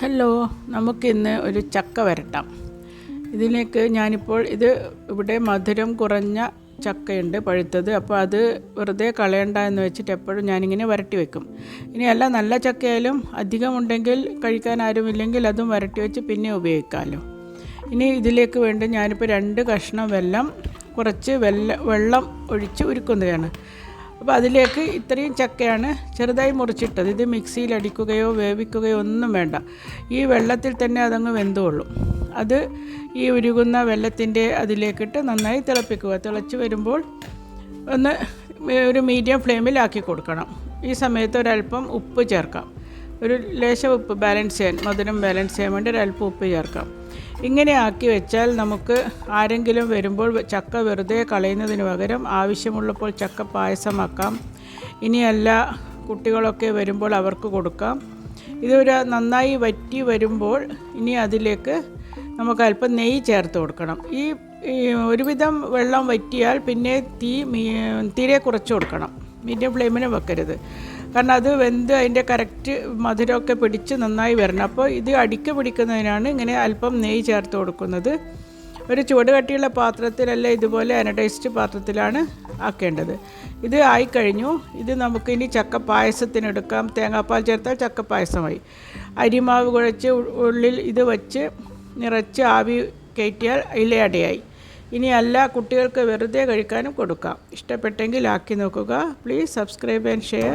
Hello നമുക്കിന്ന് ഒരു ചക്ക വരട്ടാം. ഇതിലേക്ക് ഞാനിപ്പോൾ ഇത് ഇവിടെ മധുരം കുറഞ്ഞ ചക്കയുണ്ട് പഴുത്തത് അപ്പോൾ അത് വെറുതെ കളയണ്ട എന്ന് വെച്ചിട്ട് എപ്പോഴും ഞാനിങ്ങനെ വരട്ടി വെക്കും. ഇനി അല്ല നല്ല ചക്കയായാലും അധികം ഉണ്ടെങ്കിൽ കഴിക്കാൻ ആരുമില്ലെങ്കിൽ അതും വരട്ടി വെച്ച് പിന്നെ ഉപയോഗിക്കാമല്ലോ ഇനി ഇതിലേക്ക് വേണ്ടി ഞാനിപ്പോൾ രണ്ട് കഷ്ണം വെല്ലം കുറച്ച് വെല്ല വെള്ളം ഒഴിച്ച് ഉരുക്കുന്നതാണ്. അപ്പോൾ അതിലേക്ക് ഇത്രയും ചക്കയാണ് ചെറുതായി മുറിച്ചിട്ടത്. ഇത് മിക്സിയിൽ അടിക്കുകയോ വേവിക്കുകയോ ഒന്നും വേണ്ട. ഈ വെള്ളത്തിൽ തന്നെ അതങ്ങ് വെന്തുകൊള്ളും. അത് ഈ ഉരുകുന്ന വെള്ളത്തിന്റെ അതിലേക്കിട്ട് നന്നായി തിളപ്പിക്കുക. തിളച്ച് വരുമ്പോൾ ഒന്ന് ഒരു മീഡിയം ഫ്ലെയിമിലാക്കി കൊടുക്കണം. ഈ സമയത്ത് ഒരല്പം ഉപ്പ് ചേർക്കാം. ഒരു ലേശം ഉപ്പ് ബാലൻസ് ചെയ്യാൻ മധുരം ബാലൻസ് ചെയ്യാൻ വേണ്ടി ഒരല്പം ഉപ്പ് ചേർക്കാം. ഇങ്ങനെ ആക്കി വെച്ചാൽ നമുക്ക് ആരെങ്കിലും വരുമ്പോൾ ചക്ക വെറുതെ കളയുന്നതിന് പകരം ആവശ്യമുള്ളപ്പോൾ ചക്ക പായസമാക്കാം. ഇനിയല്ല കുട്ടികളൊക്കെ വരുമ്പോൾ അവർക്ക് കൊടുക്കാം. ഇതൊരു നന്നായി വറ്റി വരുമ്പോൾ ഇനി അതിലേക്ക് നമുക്ക് അല്പം നെയ്യ് ചേർത്ത് കൊടുക്കണം. ഈ ഒരുവിധം വെള്ളം വറ്റിയാൽ പിന്നെ തീ തീരെ കുറച്ച് കൊടുക്കണം. മീഡിയം ഫ്ലെയിമിന് വെക്കരുത്. കാരണം അത് വെന്ത് അതിന്റെ കറക്റ്റ് മധുരമൊക്കെ പിടിച്ച് നന്നായി വരണം. അപ്പോൾ ഇത് അടിക്ക് പിടിക്കുന്നതിനാണ് ഇങ്ങനെ അല്പം നെയ്യ് ചേർത്ത് കൊടുക്കുന്നത്. ഒരു ചുവട് കട്ടിയുള്ള പാത്രത്തിലല്ല ഇതുപോലെ അനഡൈസ്ഡ് പാത്രത്തിലാണ് ആക്കേണ്ടത്. ഇത് ആയിക്കഴിഞ്ഞു ഇത് നമുക്കിനി ചക്ക പായസത്തിനെടുക്കാം തേങ്ങാപ്പാൽ ചേർത്താൽ ചക്ക പായസമായി അരിമാവ് കുഴച്ച് ഉള്ളിൽ ഇത് വച്ച് നിറച്ച് ആവി കയറ്റിയാൽ ഇലയടയായി. ഇനി അല്ല കുട്ടികൾക്ക് വെറുതെ കഴിക്കാനും കൊടുക്കാം. ഇഷ്ടപ്പെട്ടെങ്കിൽ ആക്കി നോക്കുക. Please subscribe and share